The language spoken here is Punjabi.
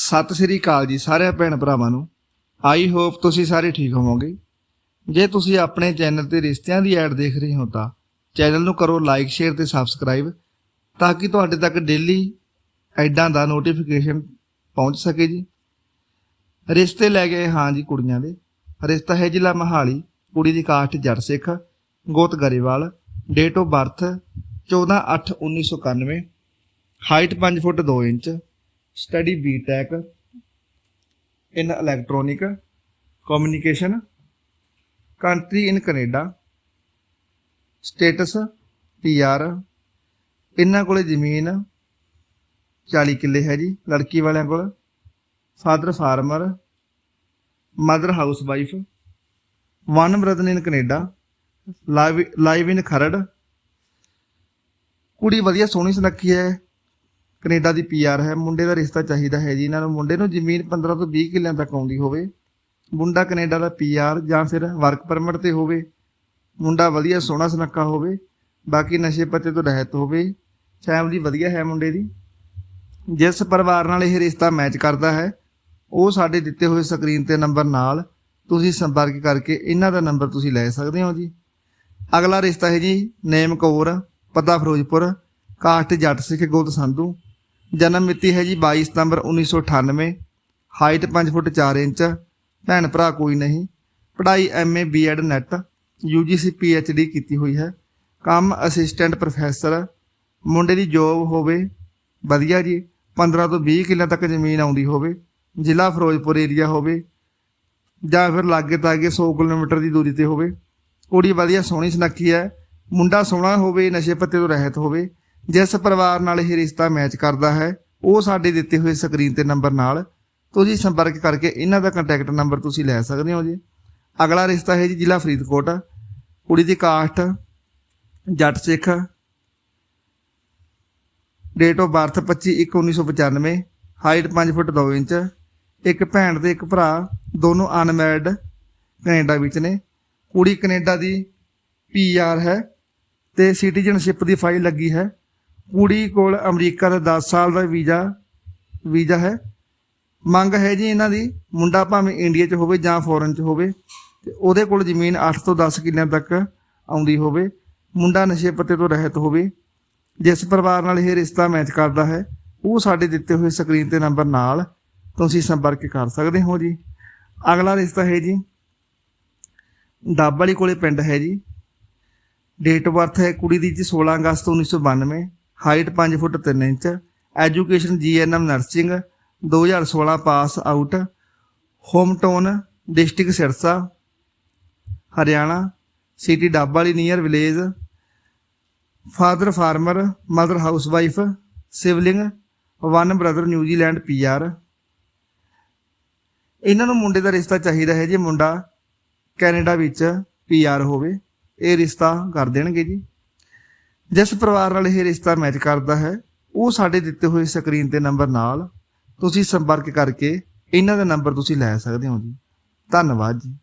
ਸਤਿ ਸ੍ਰੀ ਅਕਾਲ ਜੀ ਸਾਰੇ ਭੈਣ ਭਰਾਵਾਂ ਨੂੰ। ਆਈ ਹੋਪ ਤੁਸੀਂ ਸਾਰੇ ਠੀਕ ਹੋਵੋਗੇ। ਜੇ ਤੁਸੀਂ ਆਪਣੇ ਚੈਨਲ ਤੇ ਰਿਸ਼ਤਿਆਂ ਦੀ ਐਡ ਦੇਖ ਰਹੇ ਹੋ ਤਾਂ ਚੈਨਲ ਨੂੰ ਕਰੋ ਲਾਈਕ ਸ਼ੇਅਰ ਤੇ ਸਬਸਕ੍ਰਾਈਬ ਤਾਂ ਕਿ ਤੁਹਾਡੇ ਤੱਕ ਡੇਲੀ ਐਡਾਂ ਦਾ ਨੋਟੀਫਿਕੇਸ਼ਨ ਪਹੁੰਚ ਸਕੇ ਜੀ। ਰਿਸ਼ਤੇ ਲੈ ਗਏ ਹਾਂ ਜੀ ਕੁੜੀਆਂ ਦੇ। ਰਿਸ਼ਤਾ ਹੈ ਜ਼ਿਲ੍ਹਾ ਮਹਾਲੀ। ਕੁੜੀ ਦੀ ਕਾਸਟ ਜੜ ਸਿੱਖ, ਗੋਤ Grewal date of birth 14/8/1991 height 5 feet 2 inch study BTech, in electronic, communication, country in Canada, status, PR, ਇਹਨਾਂ ਕੋਲੇ ਜ਼ਮੀਨ 40 ਕਿੱਲੇ ਹੈ ਜੀ, ਲੜਕੀ ਵਾਲਿਆਂ ਕੋਲ father farmer mother housewife one brother in Canada live live in Kharar, ਕੁੜੀ ਵਧੀਆ ਸੋਹਣੀ ਸੁਨੱਖੀ ਹੈ ਕੈਨੇਡਾ ਦੀ ਪੀਆਰ ਹੈ, ਮੁੰਡੇ ਦਾ ਰਿਸ਼ਤਾ ਚਾਹੀਦਾ ਹੈ ਜੀ। ਇਹਨਾਂ ਨੂੰ ਮੁੰਡੇ ਨੂੰ ਜ਼ਮੀਨ 15 ਤੋਂ 20 ਕਿੱਲਿਆਂ ਤੱਕ ਆਉਂਦੀ ਹੋਵੇ। ਮੁੰਡਾ ਕੈਨੇਡਾ ਦਾ ਪੀਆਰ ਜਾਂ ਫਿਰ ਵਰਕ ਪਰਮਿਟ ਤੇ ਹੋਵੇ। ਮੁੰਡਾ ਵਧੀਆ ਸੋਹਣਾ ਸੁਨੱਖਾ ਹੋਵੇ। ਬਾਕੀ ਨਸ਼ੇ ਪੱਤੇ ਤੋਂ ਰਹਿਤ ਹੋਵੇ। ਫੈਮਿਲੀ ਵਧੀਆ ਹੈ ਮੁੰਡੇ ਦੀ। ਜਿਸ ਪਰਿਵਾਰ ਨਾਲ ਇਹ ਰਿਸ਼ਤਾ ਮੈਚ ਕਰਦਾ ਹੈ, ਉਹ ਸਾਡੇ ਦਿੱਤੇ ਹੋਏ ਸਕਰੀਨ ਤੇ ਨੰਬਰ ਨਾਲ ਤੁਸੀਂ ਸੰਪਰਕ ਕਰਕੇ ਇਹਨਾਂ ਦਾ ਨੰਬਰ ਤੁਸੀਂ ਲੈ ਸਕਦੇ ਹੋ ਜੀ। ਅਗਲਾ ਰਿਸ਼ਤਾ ਹੈ ਜੀ ਨੇਮ ਕੌਰ, ਪਤਾ ਫਿਰੋਜ਼ਪੁਰ, ਕਾਸਟ ਜੱਟ ਸਿੱਖ ਗੋਤ ਸੰਧੂ। ਜਨਮ ਮਿਤੀ ਹੈ ਜੀ 22 ਸਤੰਬਰ 1998 ਹਾਈਟ 5 ਫੁੱਟ 4 ਇੰਚ। ਭੈਣ ਭਰਾ ਕੋਈ ਨਹੀਂ। ਪੜ੍ਹਾਈ MA BEd NET. UGC PhD ਕੀਤੀ ਹੋਈ ਹੈ। ਕੰਮ ਅਸਿਸਟੈਂਟ ਪ੍ਰੋਫੈਸਰ। ਮੁੰਡੇ ਦੀ ਜੋਬ ਹੋਵੇ, ਵਧੀਆ ਜੀ। 15 ਤੋਂ 20 ਕਿੱਲਿਆਂ ਤੱਕ ਜ਼ਮੀਨ ਆਉਂਦੀ ਹੋਵੇ। ਜ਼ਿਲ੍ਹਾ ਫਿਰੋਜ਼ਪੁਰ ਏਰੀਆ ਹੋਵੇ। ਜਾਂ ਫਿਰ ਲਾਗੇ ਤਾਗੇ 100 ਕਿਲੋਮੀਟਰ ਦੀ ਦੂਰੀ ਤੇ ਹੋਵੇ। ਕੁੜੀ ਵਧੀਆ ਸੋਹਣੀ ਸੁਨੱਖੀ ਹੈ। ਮੁੰਡਾ ਸੋਹਣਾ ਹੋਵੇ, ਨਸ਼ੇ ਪੱਤੇ ਤੋਂ ਰਹਿਤ ਹੋਵੇ। ਜਿਸ ਪਰਿਵਾਰ ਨਾਲ ਇਹ ਰਿਸ਼ਤਾ ਮੈਚ ਕਰਦਾ ਹੈ, ਉਹ ਸਾਡੇ ਦਿੱਤੇ ਹੋਏ ਸਕਰੀਨ ਤੇ ਨੰਬਰ ਨਾਲ। ਤੁਸੀਂ ਸੰਪਰਕ ਕਰਕੇ ਇਹਨਾਂ ਦਾ ਕੰਟੈਕਟ ਨੰਬਰ ਤੁਸੀਂ ਲੈ ਸਕਦੇ ਹੋ ਜੀ। ਅਗਲਾ ਰਿਸ਼ਤਾ ਹੈ ਜੀ ਜ਼ਿਲ੍ਹਾ ਫਰੀਦਕੋਟ। ਕੁੜੀ ਦੀ caste Jat Sikh. Date of birth 25/1/1995 height 5 feet 2 inch. ਇੱਕ ਭੈਣ ਤੇ ਇੱਕ ਭਰਾ, ਦੋਨੋਂ ਅਨਮੈਰਿਡ ਕੈਨੇਡਾ ਵਿੱਚ ਨੇ। ਕੁੜੀ ਕੈਨੇਡਾ ਦੀ ਪੀਆਰ ਹੈ ਤੇ ਸਿਟੀਜ਼ਨਸ਼ਿਪ ਦੀ ਫਾਈਲ ਲੱਗੀ ਹੈ। ਕੁੜੀ ਕੋਲ ਅਮਰੀਕਾ ਦਾ 10 ਸਾਲ ਦਾ ਵੀਜ਼ਾ ਵੀਜ਼ਾ ਹੈ। ਮੰਗ ਹੈ ਜੀ ਇਹਨਾਂ ਦੀ, ਮੁੰਡਾ ਭਾਵੇਂ ਇੰਡੀਆ 'ਚ ਹੋਵੇ ਜਾਂ ਫੋਰਨ 'ਚ ਹੋਵੇ, ਤੇ ਉਹਦੇ ਕੋਲ ਜ਼ਮੀਨ 8 ਤੋਂ 10 ਕਿੱਲਿਆਂ ਤੱਕ ਆਉਂਦੀ ਹੋਵੇ, ਮੁੰਡਾ ਨਸ਼ੇ ਪੱਤੇ ਤੋਂ ਰਹਿਤ ਹੋਵੇ। ਜਿਸ ਪਰਿਵਾਰ ਨਾਲ ਇਹ ਰਿਸ਼ਤਾ ਮੈਚ ਕਰਦਾ ਹੈ, ਉਹ ਸਾਡੇ ਦਿੱਤੇ ਹੋਏ ਸਕਰੀਨ ਤੇ ਨੰਬਰ ਨਾਲ ਤੁਸੀਂ ਸੰਪਰਕ ਕਰ ਸਕਦੇ ਹੋ ਜੀ। ਅਗਲਾ ਰਿਸ਼ਤਾ ਹੈ ਜੀ, ਡੱਬ ਵਾਲੀ ਕੋਲੇ ਪਿੰਡ ਹੈ ਜੀ। ਡੇਟ ਆਫ ਬਰਥ ਹੈ ਕੁੜੀ ਦੀ ਜੀ 16 ਅਗਸਤ 1992 height 5 feet 3 inch, education GNM nursing 2016 pass out, home town, district Sirsa, Haryana, city Dabwali near village, father farmer, mother housewife, sibling, one brother New Zealand PR ਇਹਨਾਂ ਨੂੰ ਮੁੰਡੇ ਦਾ ਰਿਸ਼ਤਾ ਚਾਹੀਦਾ ਹੈ ਜੀ ਮੁੰਡਾ ਕੈਨੇਡਾ ਵਿੱਚ ਪੀਆਰ ਹੋਵੇ। ਇਹ ਰਿਸ਼ਤਾ ਕਰ ਦੇਣਗੇ ਜੀ। ਜਿਸ ਪਰਿਵਾਰ ਨਾਲ ਇਹ ਰਿਸ਼ਤਾ ਮੈਚ ਕਰਦਾ ਹੈ, ਉਹ ਸਾਡੇ ਦਿੱਤੇ ਹੋਏ ਸਕਰੀਨ ਤੇ ਨੰਬਰ ਨਾਲ ਤੁਸੀਂ ਸੰਪਰਕ ਕਰਕੇ ਇਹਨਾਂ ਦਾ ਨੰਬਰ ਤੁਸੀਂ ਲੈ ਸਕਦੇ ਹੋ ਜੀ। ਧੰਨਵਾਦ ਜੀ।